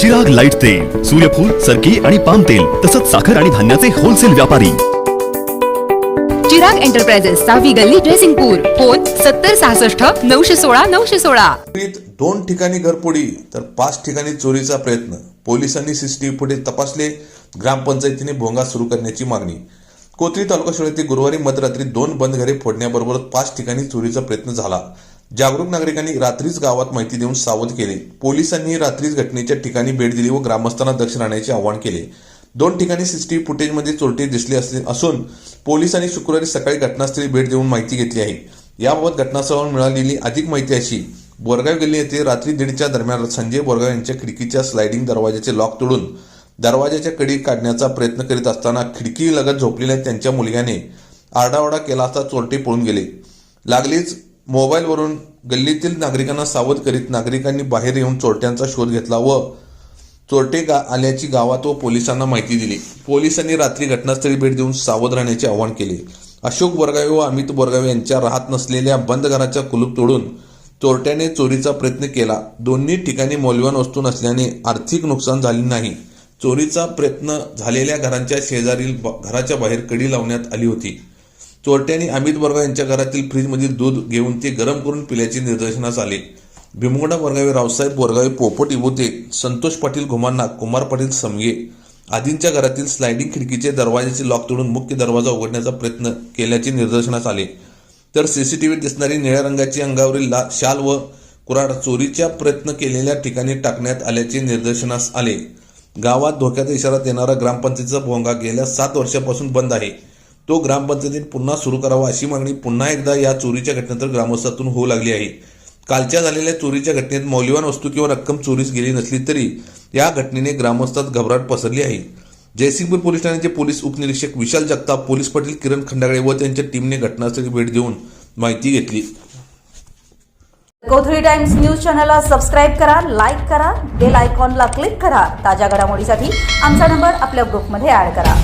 Chirag light तेल सूर्यफूल सरकी आणि पाम तेल तसंच साखर आणि धान्याचे होलसेल व्यापारी. चिराग एंटरप्राइजेस सहावी गल्ली ड्रेसिंगपूर फोन सत्तर सहासष्ट नऊशे सोळा नऊशे सोळा. दोन ठिकाणी घरफोडी तर पाच ठिकाणी चोरीचा प्रयत्न. पोलिसांनी सीसीटीव्ही फुटेज तपासले ग्रामपंचायतीने भोंगा सुरू करण्याची मागणी. कोथळी तालुका शाळेत येथे गुरुवारी मध्यरात्री दोन बंद घरे फोडण्याबरोबरच पाच ठिकाणी चोरीचा प्रयत्न झाला. जागरूक नागरिकांनी रात्रीच गावात माहिती देऊन सावध केले. पोलिसांनी रात्रीच घटनेच्या ठिकाणी भेट दिली व ग्रामस्थांना दक्ष राहण्याचे आवाहन केले. दोन ठिकाणी सीसीटीव्ही फुटेजमध्ये चोरटे दिसले असले असून पोलिसांनी शुक्रवारी सकाळी घटनास्थळी भेट देऊन माहिती घेतली आहे. याबाबत घटनास्थळावर मिळालेली अधिक माहिती अशी बोरगाव गल्ली येथे रात्री दीडच्या दरम्यान संजय बोरगाव यांच्या खिडकीच्या स्लायडिंग दरवाजाचे लॉक तोडून दरवाजाच्या कडी काढण्याचा प्रयत्न करीत असताना खिडकी लगत झोपलेल्या त्यांच्या मुलग्याने आरडाओरडा केला असता चोरटे पळून गेले. लागलीच मोबाईलवरून गल्लीतील नागरिकांना सावध करीत नागरिकांनी बाहेर येऊन चोरट्यांचा शोध घेतला व चोरटे गा आल्याची गावात व पोलिसांना माहिती दिली. पोलिसांनी रात्री घटनास्थळी भेट देऊन सावध राहण्याचे आवाहन केले. अशोक बोरगावे व अमित बोरगावे यांच्या राहत नसलेल्या बंद घराच्या कुलूप तोडून चोरट्याने चोरीचा प्रयत्न केला. दोन्ही ठिकाणी मौल्यवान वस्तू नसल्याने आर्थिक नुकसान झाले नाही. चोरीचा प्रयत्न झालेल्या घरांच्या शेजारील ब- घराच्या बाहेर कडी लावण्यात आली होती. चोरट्यांनी अमित वर्गा यांच्या घरातील फ्रीजमधील दूध घेऊन ते गरम करून पिल्याचे निदर्शनास आले. भीमगोडा बोरगावे रावसाहेब बोरगावे पोपट इबोते संतोष पाटील घुमांना कुमार पाटील समगे आदींच्या घरातील स्लायडिंग खिडकीचे दरवाजाचे लॉक तोडून मुख्य दरवाजा उघडण्याचा प्रयत्न केल्याचे निदर्शनास आले. तर सीसीटीव्हीत दिसणारी निळ्या रंगाची अंगावरील ला शाल व कुराड चोरीच्या प्रयत्न केलेल्या ठिकाणी टाकण्यात आल्याचे निदर्शनास आले. गावात धोक्याचा इशारा देणारा ग्रामपंचायतीचा भोंगा गेल्या सात वर्षापासून बंद आहे. तो ग्रामपंचायतीत पुन्हा सुरू करावा अशी मागणी पुन्हा एकदा या चोरीच्या घटनेनंतर ग्रामस्थातून होऊ लागली आहे. कालच्या झालेल्या चोरीच्या घटनेत मौल्यवान वस्तू किंवा रक्कम चोरीस गेली नसली तरी या घटनेने ग्रामस्थात घबराट पसरली आहे. जयसिंगपूर पोलीस ठाण्याचे पोलीस उपनिरीक्षक विशाल जगताप पोलीस पाटील किरण खंडागळे व त्यांच्या टीमने घटनास्थळी भेट देऊन माहिती घेतली. कोथळी टाइम्स न्यूज चॅनलला सबस्क्राईब करा लाईक करा बेल आयकॉनला क्लिक करा. ताज्या घडामोडीसाठी आमचा नंबर आपल्या ग्रुपमध्ये ऍड करा.